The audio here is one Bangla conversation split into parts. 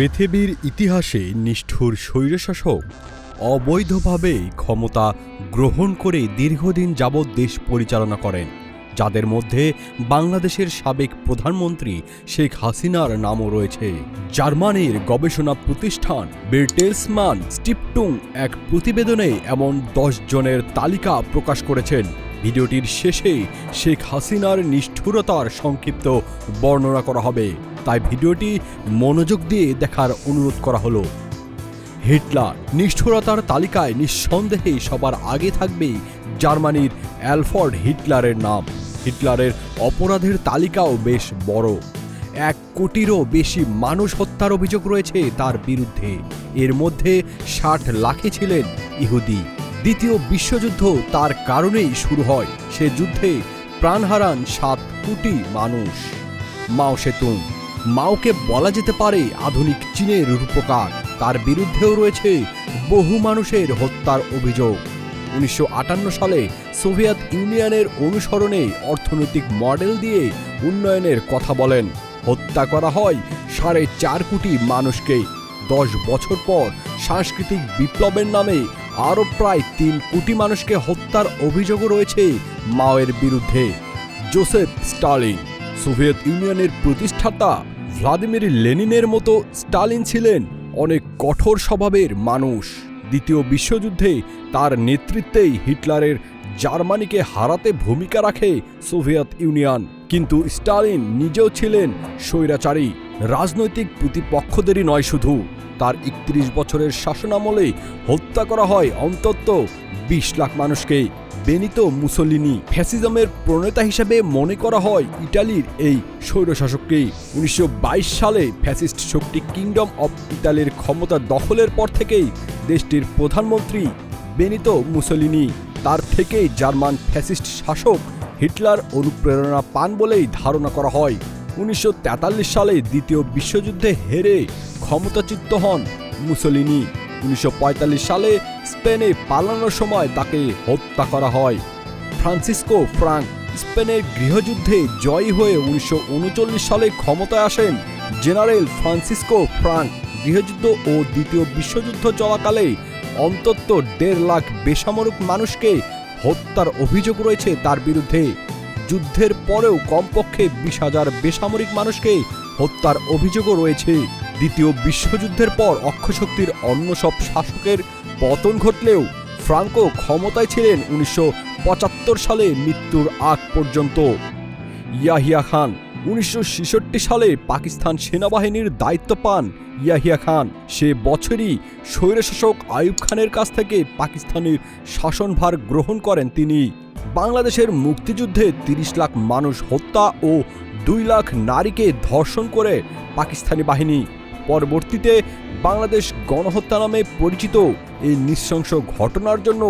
পৃথিবীর ইতিহাসে নিষ্ঠুর স্বৈরশাসক অবৈধভাবে ক্ষমতা গ্রহণ করে দীর্ঘদিন যাবৎ দেশ পরিচালনা করেন, যাদের মধ্যে বাংলাদেশের সাবেক প্রধানমন্ত্রী শেখ হাসিনার নামও রয়েছে। জার্মানির গবেষণা প্রতিষ্ঠান বের্টেলসমান স্টিপটুং এক প্রতিবেদনে এমন দশ জনের তালিকা প্রকাশ করেছেন। ভিডিওটির শেষে শেখ হাসিনার নিষ্ঠুরতার সংক্ষিপ্ত বর্ণনা করা হবে। তাই ভিডিওটি মনোযোগ দিয়ে দেখার অনুরোধ করা হলো। হিটলার নিষ্ঠুরতার তালিকায় নিঃসন্দেহে সবার আগে থাকবে জার্মানির অ্যালফর্ড হিটলারের নাম। হিটলারের অপরাধের তালিকাও বেশ বড়। এক কোটিরও বেশি মানুষ হত্যার অভিযোগ রয়েছে তার বিরুদ্ধে। এর মধ্যে ষাট লাখে ছিলেন ইহুদি। দ্বিতীয় বিশ্বযুদ্ধ তার কারণেই শুরু হয় সে যুদ্ধে প্রাণ হারান সাত কোটি মানুষ। মাও সেতুং। মাওকে বলা যেতে পারে আধুনিক চীনের রূপকার। তার বিরুদ্ধেও রয়েছে বহু মানুষের হত্যার অভিযোগ। উনিশশো আটান্ন সালে সোভিয়েত ইউনিয়নের অনুসরণে অর্থনৈতিক মডেল দিয়ে উন্নয়নের কথা বলেন। হত্যা করা হয় সাড়ে চার কোটি মানুষকে। দশ বছর পর সাংস্কৃতিক বিপ্লবের নামে আরও প্রায় তিন কোটি মানুষকে হত্যার অভিযোগও রয়েছে মাওয়ের বিরুদ্ধে। জোসেফ স্টালিন, সোভিয়েত ইউনিয়নের প্রতিষ্ঠাতা ভ্লাদিমির লেনিনের মতো স্টালিন ছিলেন অনেক কঠোর স্বভাবের মানুষ। দ্বিতীয় বিশ্বযুদ্ধে তার নেতৃত্বেই হিটলারের জার্মানিকে হারাতে ভূমিকা রাখে সোভিয়েত ইউনিয়ন। কিন্তু স্টালিন নিজেও ছিলেন স্বৈরাচারী, রাজনৈতিক প্রতিপক্ষদেরই নয় শুধু। তার একত্রিশ বছরের শাসনামলে হত্যা করা হয় অন্তত বিশ লাখ মানুষকে। বেনিতো মুসলিনি ফ্যাসিজমের প্রণেতা হিসেবে মনে করা হয় ইটালির এই স্বৈরশাসককে। উনিশশো সালে ফ্যাসিস্ট শক্তি কিংডম অব ইতালির ক্ষমতা দখলের পর থেকেই দেশটির প্রধানমন্ত্রী বেনিতো মুসলিনি তার থেকেই জার্মান ফ্যাসিস্ট শাসক হিটলার অনুপ্রেরণা পান বলেই ধারণা করা হয়। উনিশশো তেতাল্লিশ সালে দ্বিতীয় বিশ্বযুদ্ধে হেরে ক্ষমতাচ্যুত হন মুসলিনি উনিশশো পঁয়তাল্লিশ সালে স্পেনে পালানোর সময় তাকে হত্যা করা হয়। ফ্রান্সিসকো ফ্রাঙ্ক স্পেনের গৃহযুদ্ধে জয়ী হয়ে উনিশশো উনচল্লিশ সালে ক্ষমতায় আসেন। জেনারেল ফ্রান্সিসকো ফ্রাঙ্ক গৃহযুদ্ধ ও দ্বিতীয় বিশ্বযুদ্ধ চলাকালে অন্তত দেড় লাখ বেসামরিক মানুষকে হত্যার অভিযোগ রয়েছে তার বিরুদ্ধে। যুদ্ধের পরেও কমপক্ষে বিশ হাজার বেসামরিক মানুষকে হত্যার অভিযোগও রয়েছে। দ্বিতীয় বিশ্বযুদ্ধের পর অক্ষশক্তির অন্য সব শাসকের পতন ঘটলেও ফ্রাঙ্কো ক্ষমতায় ছিলেন উনিশশো পঁচাত্তর সালে মৃত্যুর আগ পর্যন্ত। ইয়াহিয়া খান উনিশশো ছেষট্টি সালে পাকিস্তান সেনাবাহিনীর দায়িত্ব পান ইয়াহিয়া খান। সে বছরই স্বৈরশাসক আইয়ুব খানের কাছ থেকে পাকিস্তানের শাসনভার গ্রহণ করেন তিনি। বাংলাদেশের মুক্তিযুদ্ধে তিরিশ লাখ মানুষ হত্যা ও দুই লাখ নারীকে ধর্ষণ করে পাকিস্তানি বাহিনী পরবর্তীতে বাংলাদেশ গণহত্যা নামে পরিচিত এই নৃশংস ঘটনার জন্য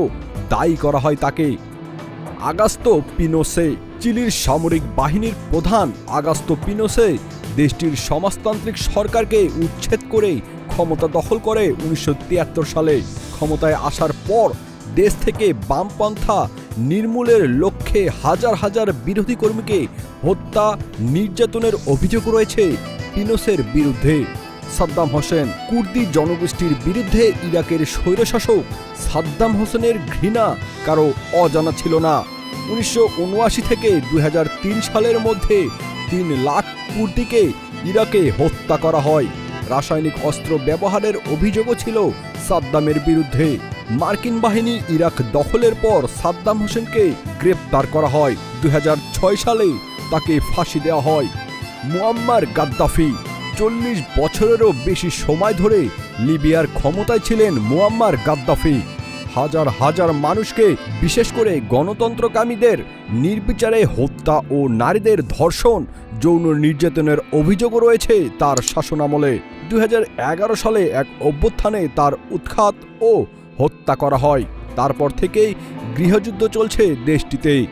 দায়ী করা হয় তাকে। আগাস্তো পিনোসে, চিলির সামরিক বাহিনীর প্রধান আগাস্তো পিনোসে দেশটির সমাজতান্ত্রিক সরকারকে উচ্ছেদ করে ক্ষমতা দখল করে উনিশশো তিয়াত্তর সালে। ক্ষমতায় আসার পর দেশ থেকে বামপন্থা নির্মূলের লক্ষ্যে হাজার হাজার বিরোধী কর্মীকে হত্যা, নির্যাতনের অভিযোগ রয়েছে পিনোসের বিরুদ্ধে। সাদ্দাম হোসেন কুর্দি জনগোষ্ঠীর বিরুদ্ধে ইরাকের স্বৈরশাসক সাদ্দাম হোসেনের ঘৃণা কারও অজানা ছিল না। উনিশশো উনআশি থেকে দু হাজার তিন সালের মধ্যে তিন লাখ কুর্দিকে ইরাকে হত্যা করা হয়। রাসায়নিক অস্ত্র ব্যবহারের অভিযোগও ছিল সাদ্দামের বিরুদ্ধে। মার্কিন বাহিনী ইরাক দখলের পর সাদ্দাম হোসেনকে গ্রেপ্তার করা হয়। দু হাজার ছয় সালে তাকে ফাঁসি দেওয়া হয়। মুয়াম্মার গাদ্দাফি চল্লিশ বছরেরও বেশি সময় ধরে লিবিয়ার ক্ষমতায় ছিলেন মুয়াম্মার গাদ্দাফি। হাজার হাজার মানুষকে, বিশেষ করে গণতন্ত্রকামীদের, নির্বিচারে হত্যা ও নারীদের ধর্ষণ, যৌন নির্যাতনের অভিযোগও রয়েছে তার শাসনামলে। দুই হাজার এগারো সালে এক অভ্যুত্থানে তার উৎখাত ও হত্যা করা হয়। তারপর থেকেই গৃহযুদ্ধ চলছে দেশটিতে।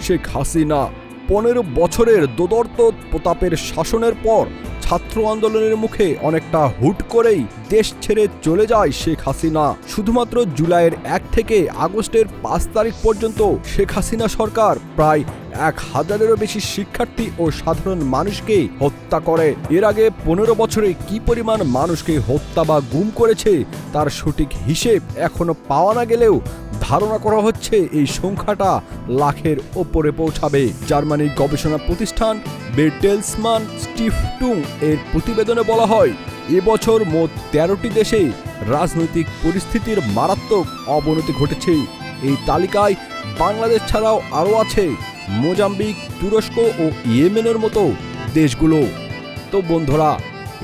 শেখ হাসিনা পনেরো বছরের দোদর্ত প্রতাপের শাসনের পর ছাত্র আন্দোলনের মুখে অনেকটা হুট করেই দেশ ছেড়ে চলে যায় শেখ হাসিনা। শুধুমাত্র জুলাইয়ের এক থেকে আগস্টের পাঁচ তারিখ পর্যন্ত শেখ হাসিনা সরকার প্রায় এক হাজারেরও বেশি শিক্ষার্থী ও সাধারণ মানুষকে হত্যা করে। এর আগে পনেরো বছরে কি পরিমাণ মানুষকে হত্যা বা গুম করেছে তার সঠিক হিসেব এখনও পাওয়া না গেলেও ধারণা করা হচ্ছে এই সংখ্যাটা লাখের ওপরে পৌঁছাবে। জার্মানির গবেষণা প্রতিষ্ঠান বেটেলসমান স্টিফটুং এর প্রতিবেদনে বলা হয়, এবছর মোট তেরোটি দেশে রাজনৈতিক পরিস্থিতির মারাত্মক অবনতি ঘটেছে। এই তালিকায় বাংলাদেশ ছাড়াও আরও আছে মোজাম্বিক, তুরস্ক ও ইয়েমেনের মতো দেশগুলো। তো বন্ধুরা,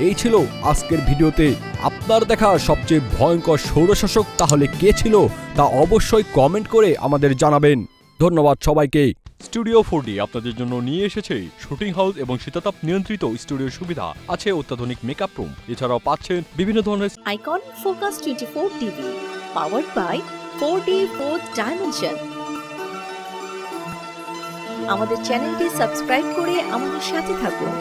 এই ছিল আজকের ভিডিওতে। আপনার দেখা সবচেয়ে ভয়ঙ্কর সৌরশাসক তাহলে কে ছিল তা অবশ্যই কমেন্ট করে আমাদের জানাবেন। ধন্যবাদ সবাইকে। স্টুডিও ফোর আপনাদের জন্য নিয়ে এসেছে শুটিং হাউস এবং শীতাতাপ নিয়ন্ত্রিত স্টুডিও সুবিধা। আছে অত্যাধুনিক মেকআপ রুম এছাড়াও পাচ্ছেন বিভিন্ন ধরনের icon focus twenty four TV power by four D four dimension আমাদের চ্যানেলটি সাবস্ক্রাইব করে আমাদের সাথে থাকুন।